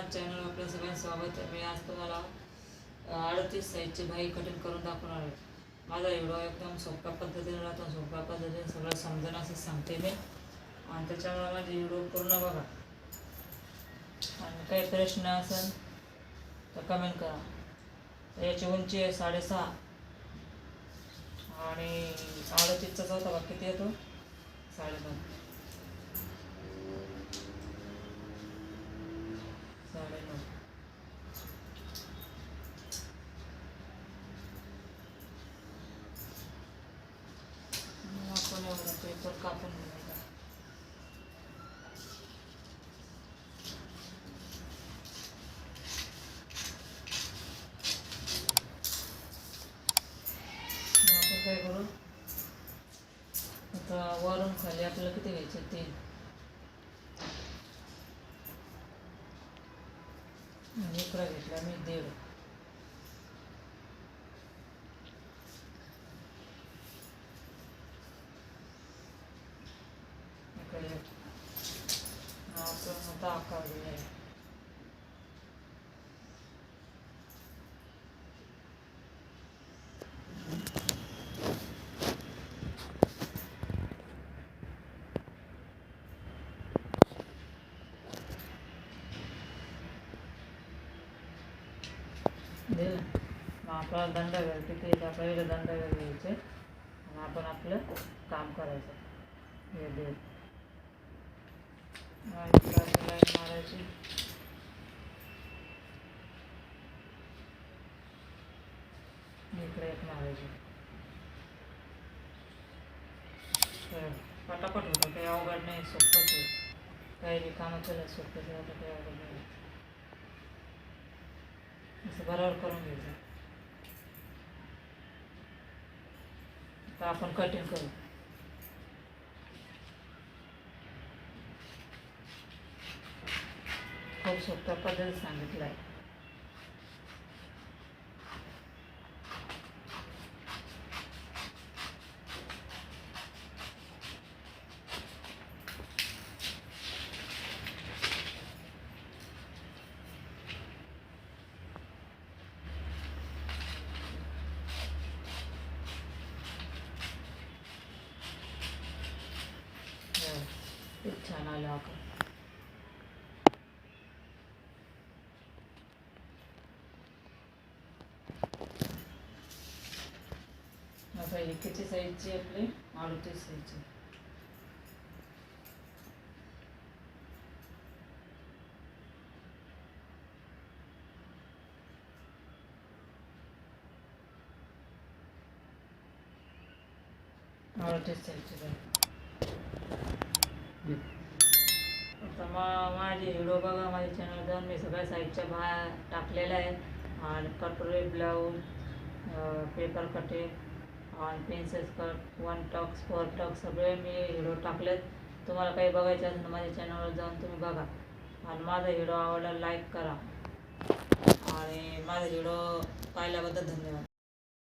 माझ्या चॅनल आपल्या सगळ्यांचं स्वागत आहे. मी आज तुम्हाला अडतीस साईजची भाई कटिंग करून दाखवणार आहे. माझा व्हिडिओ एकदम सोप्या पद्धतीने राहतो सोप्या पद्धतीने सगळं समजणं असं सांगते मी. आणि त्याच्यामुळे माझे व्हिडिओ पूर्ण बघा. आणि काही प्रश्न असेल तर कमेंट करा. याची उंची आहे साडेसहा. आणि अडतीसचा चौथा भाग किती येतो? साडेसहा साडेनऊ मग आपण एवढा पेपर कापून घ्यायचा आपण काय करू? आता वरून खाली आपल्याला किती घ्यायचे? तीन. आणि इकडं घेतला मी दीड. इकडे आपण आता आकार आहे दिलं मग आपला दंड घ्यायचं किती येते आपल्याला दंड घ्यायचे आणि आपण आपलं काम करायचं. हे दे लाईन मारायची. इकडे एक मारायची तर पटापट होतं काही अवघड नाही सोपंच आहे काही रिकामं कामं केलं सोपं ते आता काही अवघड नाही असं बरोबर करून घ्यायचं आता आपण कटिंग करू खूप सोप्या पद्धतीत सांगितलं आहे छान आलं आपण किती साईजची आपली? अडतीस साईजची. अडतीस साईजची बाई. तर मग माझे व्हिडिओ बघा माझ्या चॅनल जाऊन मी सगळ्या साईजच्या बाहेर टाकलेल्या आहेत. आणि कटोरी ब्लाऊज पेपर कटिंग आणि pencil cut one tucks four tucks सगळे मी व्हिडिओ टाकलेत. तुम्हाला काही बघायचे असेल तर माझ्या चॅनलवर जाऊन तुम्ही बघा. आणि माझा व्हिडिओ आवडला लाईक करा. आणि माझा व्हिडिओ पाहिल्याबद्दल धन्यवाद.